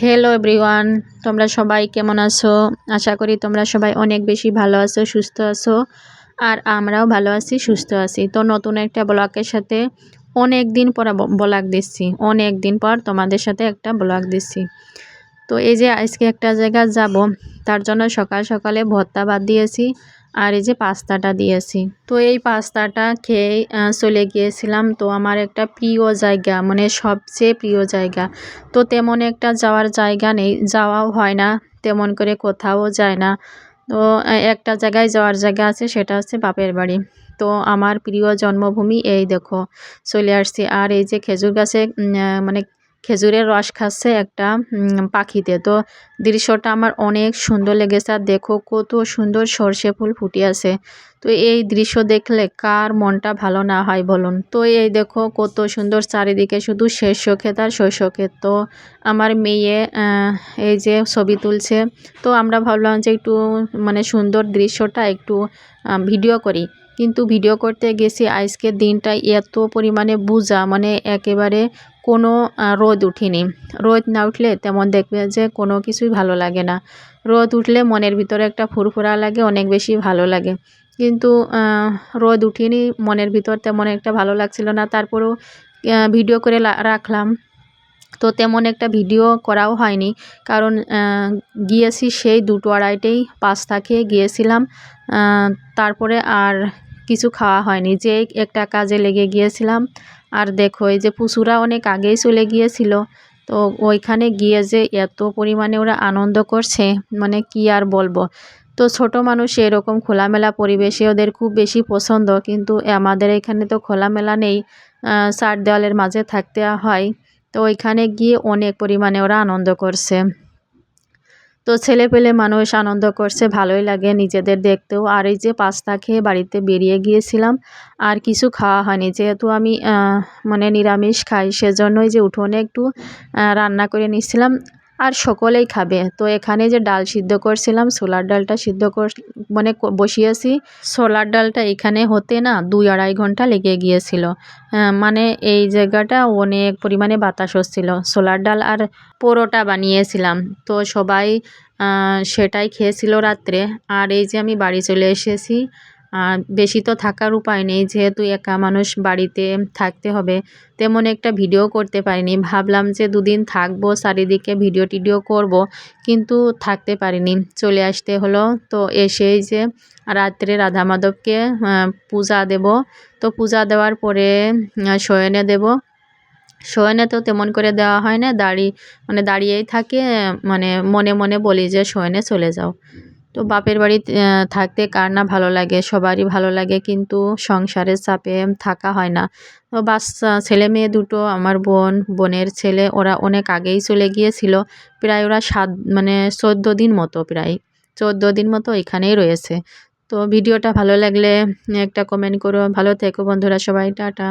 Hello everyone তোমরা সবাই কেমন আছো? আশা করি তোমরা সবাই অনেক বেশি ভালো আছো, সুস্থ আছো, আর আমরাও ভালো আছি, সুস্থ আছি। তো নতুন একটা ব্লগের সাথে অনেক দিন পর ব্লগ দিচ্ছি। অনেক দিন পর তোমাদের সাথে একটা ব্লগ দিচ্ছি। তো এই যে আজকে একটা জায়গা যাব, তার জন্য সকাল সকালে ভর্তা বাদ দিয়েছি। আর এই যে পাস্তাটা দিয়েছি। তো এই পাস্তাটা খেয়ে চলে গিয়েছিলাম। তো আমার একটা প্রিয় জায়গা মানে সবচেয়ে প্রিয় জায়গা। তো তেমন একটা যাওয়ার জায়গা নেই, যাওয়াও হয় না, তেমন করে কোথাও যায় না। তো একটা জায়গায় যাওয়ার জায়গা আছে, সেটা হচ্ছে বাপের বাড়ি। তো আমার প্রিয় জন্মভূমি এই দেখো, চলে আসছি। আর এই যে খেজুর গাছে মানে খেজুরের রস খাচ্ছে একটা পাখিতে। তো দৃশ্যটা আমার অনেক সুন্দর লেগেছে আর দেখো কত সুন্দর সর্ষে ফুল ফুটে আছে। তো এই দৃশ্য দেখলে কার মনটা ভালো না হয় বলুন? তো এই দেখো কত সুন্দর চারিদিকে শুধু শস্য ক্ষেত আর শস্য ক্ষেত তো আমার মেয়ে এই যে ছবি তুলছে। তো আমরা ভাবলাম যে একটু মানে সুন্দর দৃশ্যটা একটু ভিডিও করি। কিন্তু ভিডিও করতে গেছি আজকের দিনটা এত পরিমাণে বুঝা মানে একেবারে কোনো রোদ উঠেনি। রোদ না উঠলে তেমন দেখবে যে কোনো কিছুই ভালো লাগে না। রোদ উঠলে মনের ভিতরে একটা ফুরফুরা লাগে, অনেক বেশি ভালো লাগে। কিন্তু রোদ উঠিনি, মনের ভিতর তেমন একটা ভালো লাগছিল না। তারপরেও ভিডিও করে রাখলাম। তো তেমন একটা ভিডিও করাও হয়নি। কারণ গিয়েছি সেই দুটো আড়াইটেই পাস্তা খেয়ে গিয়েছিলাম। তারপরে আর কিছু খাওয়া হয়নি। যে একটা কাজে লেগে গিয়েছিলাম আর দেখো, এই যে পুষুরা অনেক আগেই চলে গিয়েছিল। তো ওইখানে গিয়ে যে এত পরিমাণে ওরা আনন্দ করছে মানে কি আর বলব? তো ছোট মানুষ এরকম খোলামেলা পরিবেশে ওদের খুব বেশি পছন্দ, কিন্তু আমাদের এখানে তো খোলামেলা নেই চার দেওয়ালের মাঝে থাকতে হয়। তো ওইখানে গিয়ে অনেক পরিমাণে ওরা আনন্দ করছে। তো ছেলে পেলে মানুষ আনন্দ করছে, ভালোই লাগে নিজেদের দেখতেও। আর এই যে পাস্তা খেয়ে বাড়িতে বেরিয়ে গিয়েছিলাম, আর কিছু খাওয়া হয়নি। যেহেতু আমি মানে নিরামিষ খাই, সেজন্যই যে উঠোনে একটু রান্না করে নিচ্ছিলাম আর সকলেই খাবে। তো এখানে যে ডাল সিদ্ধ করছিলাম সোলার ডালটা সিদ্ধ কর মানে বসিয়েছি। সোলার ডালটা এখানে হতে না দুই আড়াই ঘণ্টা লেগে গিয়েছিল। মানে এই জায়গাটা অনেক পরিমাণে বাতাস হচ্ছিল। সোলার ডাল আর পোড়োটা বানিয়েছিলাম। তো সবাই সেটাই খেয়েছিল রাত্রে। আর এই যে আমি বাড়ি চলে এসেছি বেশি তো থাকার উপায় নেই, যেহেতু একা মানুষ বাড়িতে থাকতে হবে, তেমন একটা ভিডিও করতে পারিনি। ভাবলাম যে দুদিন থাকব, চারিদিকে ভিডিও টিডিও করব, কিন্তু থাকতে পারিনি। চলে আসতে হলো, তো এসেই যে রাত্রে রাধা মাধবকে পূজা দেব। তো পূজা দেওয়ার পরে শয়নে দেব। শয়নে তো তেমন করে দেওয়া হয় না, দাঁড়ি মানে দাঁড়িয়েই থাকে মানে মনে মনে বলি যে শয়নে চলে যাও। তো বাপের বাড়ি থাকতে কার না ভালো লাগে? সবারই ভালো লাগে, কিন্তু সংসারের চাপে থাকা হয় না। তো বাচ্চা ছেলে মেয়ে দুটো, আমার বোন, বোনের ছেলে, ওরা অনেক আগেই চলে গিয়েছিল। প্রায় ওরা সাত মানে চোদ্দ দিন মতো প্রায়, চোদ্দ দিন মতো এখানেই রয়েছে। তো ভিডিওটা ভালো লাগলে একটা কমেন্ট করো। ভালো থেকো বন্ধুরা সবাই, টাটা।